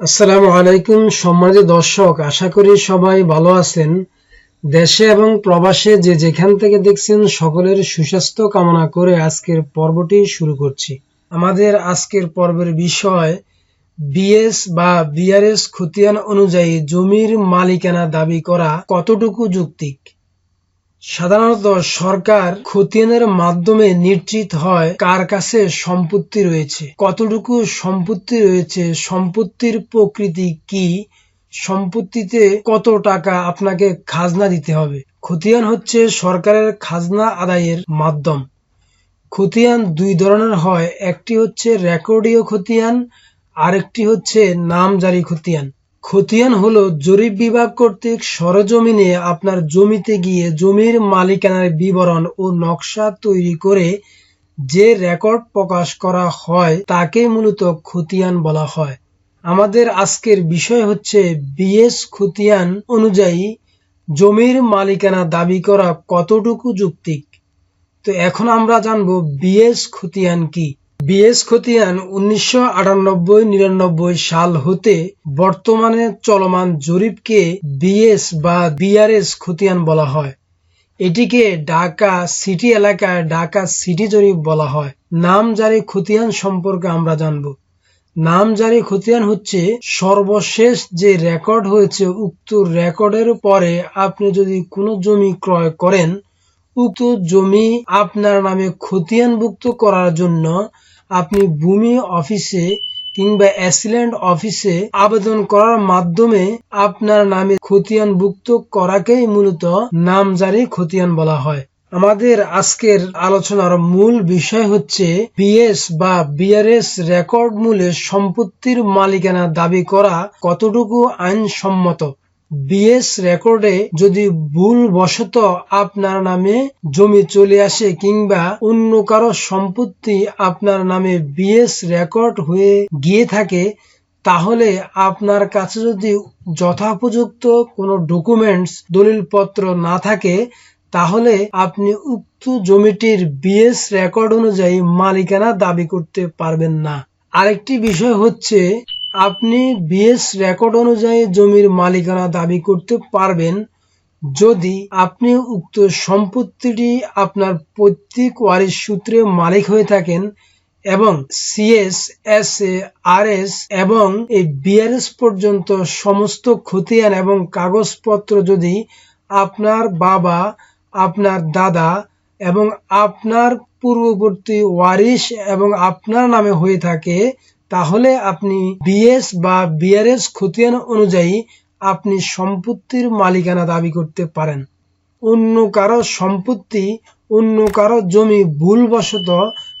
আসসালামু আলাইকুম সম্মানিত দর্শক, আশা করি সবাই ভালো আছেন। দেশে এবং প্রবাসে যে যেখান থেকে দেখছেন সকলের সুস্বাস্থ্য কামনা করে আজকের পর্বটি শুরু করছি। আমাদের আজকের পর্বের বিষয়, বিএস বা বিআরএস খতিয়ান অনুযায়ী জমির মালিকানা দাবি করা কতটুকু যৌক্তিক? সাধারণত সরকার খতিয়ানের মাধ্যমে নিশ্চিত হয় কার কাছে সম্পত্তি রয়েছে, কতটুকু সম্পত্তি রয়েছে, সম্পত্তির প্রকৃতি কি, সম্পত্তিতে কত টাকা আপনাকে খাজনা দিতে হবে। খতিয়ান হচ্ছে সরকারের খাজনা আদায়ের মাধ্যম। খতিয়ান দুই ধরনের হয়, একটি হচ্ছে রেকর্ডীয় খতিয়ান, আরেকটি হচ্ছে নামজারি খতিয়ান। খতিয়ান হলো জরিপ বিভাগ কর্তৃক সরজমিনে আপনার জমিতে গিয়ে জমির মালিকানার বিবরণ ও নকশা তৈরি করে যে রেকর্ড প্রকাশ করা হয় তাকে মূলত খতিয়ান বলা হয়। আমাদের আজকের বিষয় হচ্ছে বিএস খতিয়ান অনুযায়ী জমির মালিকানা দাবি করা কতটুকু যৌক্তিক? তো এখন আমরা জানব বিএস খতিয়ান কি। বিএস খতিয়ান উনিশশো সাল হতে বর্তমানে চলমান জরিপকে বিএস বা বিআরএস খতিয়ান বলা হয়। এটিকে ঢাকা সিটি এলাকায় ঢাকা সিটি জরিপ বলা হয়। নামজারি খতিয়ান সম্পর্কে আমরা জানব। নামজারি খতিয়ান হচ্ছে সর্বশেষ যে রেকর্ড হয়েছে, উক্ত রেকর্ডের পরে আপনি যদি কোনো জমি ক্রয় করেন উক্ত জমি আপনার নামে খতিয়ানভুক্ত করার জন্য আপনি ভূমি অফিসে কিংবা অ্যাসিল্যান্ড অফিসে আবেদন করার মাধ্যমে আপনার নামে খতিয়ানভুক্ত করাকেই মূলত নামজারি খতিয়ান বলা হয়। আমাদের আজকের আলোচনার মূল বিষয় হচ্ছে বিএস বা বিআরএস রেকর্ড মূলে সম্পত্তির মালিকানা দাবি করা কতটুকু আইনসম্মত। বিএস রেকর্ডে যদি ভুল বশত আপনার নামে জমি চলে আসে কিংবা অন্য কারও সম্পত্তি আপনার নামে বিএস রেকর্ড হয়ে গিয়ে থাকে, তাহলে আপনার কাছে যদি যথোপযুক্ত কোনো ডকুমেন্টস, দলিলপত্র না থাকে, তাহলে আপনি উক্ত জমিটির বিএস রেকর্ড অনুযায়ী মালিকানা দাবি করতে পারবেন না। আরেকটি বিষয় হচ্ছে আপনি বিএস রেকর্ড অনুযায়ী জমির মালিকানা দাবি করতে পারবেন যদি আপনি উক্ত সম্পত্তিটি আপনার পৈতৃক ওয়ারিশ সূত্রে মালিক হয়ে থাকেন এবং CS S A R S এবং এই বিআরএস পর্যন্ত সমস্ত খতিয়ান এবং কাগজপত্র যদি আপনার বাবা, আপনার দাদা এবং আপনার পূর্ববর্তী ওয়ারিশ এবং আপনার নামে হয়ে থাকে তাহলে আপনি বিএস বা বিআরএস খতিয়ান অনুযায়ী আপনি সম্পত্তির মালিকানা দাবি করতে পারেন। অন্য কারও সম্পত্তি, অন্য কারও জমি ভুলবশত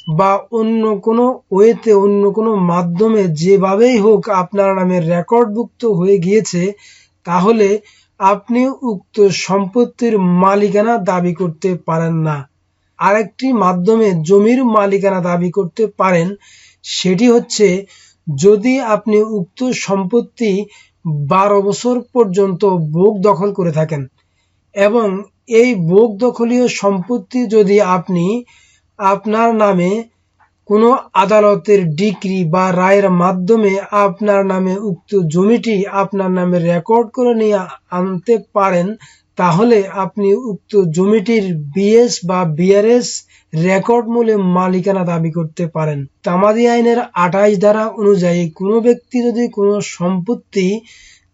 বা অন্য কোনো ওয়েতে, অন্য কোনো মাধ্যমে যেভাবেই হোক আপনার নামে রেকর্ডভুক্ত হয়ে গিয়েছে, তাহলে আপনি উক্ত সম্পত্তির মালিকানা দাবি করতে পারেন না। আরেকটি মাধ্যমে জমির মালিকানা দাবি করতে পারেন সেটি হচ্ছে, যদি আপনি উক্ত সম্পত্তি বারো বছর পর্যন্ত ভোগ দখল করে থাকেন এবং এই ভোগ দখলীয় সম্পত্তি যদি আপনি আপনার নামে কোনো আদালতের ডিগ্রি বা রায়ের মাধ্যমে আপনার নামে উক্ত জমিটি আপনার নামে রেকর্ড করে নিয়ে আনতে পারেন, তাহলে আপনি উক্ত জমিটির বিএস বা বিআরএস রেকর্ড মূলে মালিকানা দাবি করতে পারেন। তামাদি আইনের আঠাইশ ধারা অনুযায়ী কোনো ব্যক্তি যদি কোনো সম্পত্তি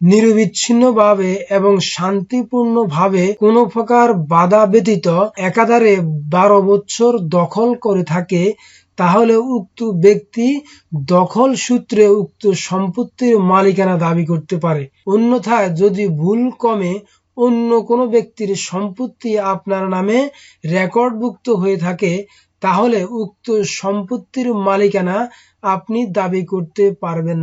নিরবিচ্ছিন্নভাবে এবং শান্তিপূর্ণভাবে কোনো প্রকার বাধা ব্যতীত একাধারে বারো বছর দখল করে থাকে, তাহলে উক্ত ব্যক্তি দখল সূত্রে উক্ত সম্পত্তির মালিকানা দাবি করতে পারে। অন্যথায় যদি ভুল কমে অন্য কোনো ব্যক্তির সম্পত্তি আপনার নামে রেকর্ডভুক্ত হয়ে থাকে, তাহলে উক্ত সম্পত্তির মালিকানা আপনি দাবি করতে পারবেন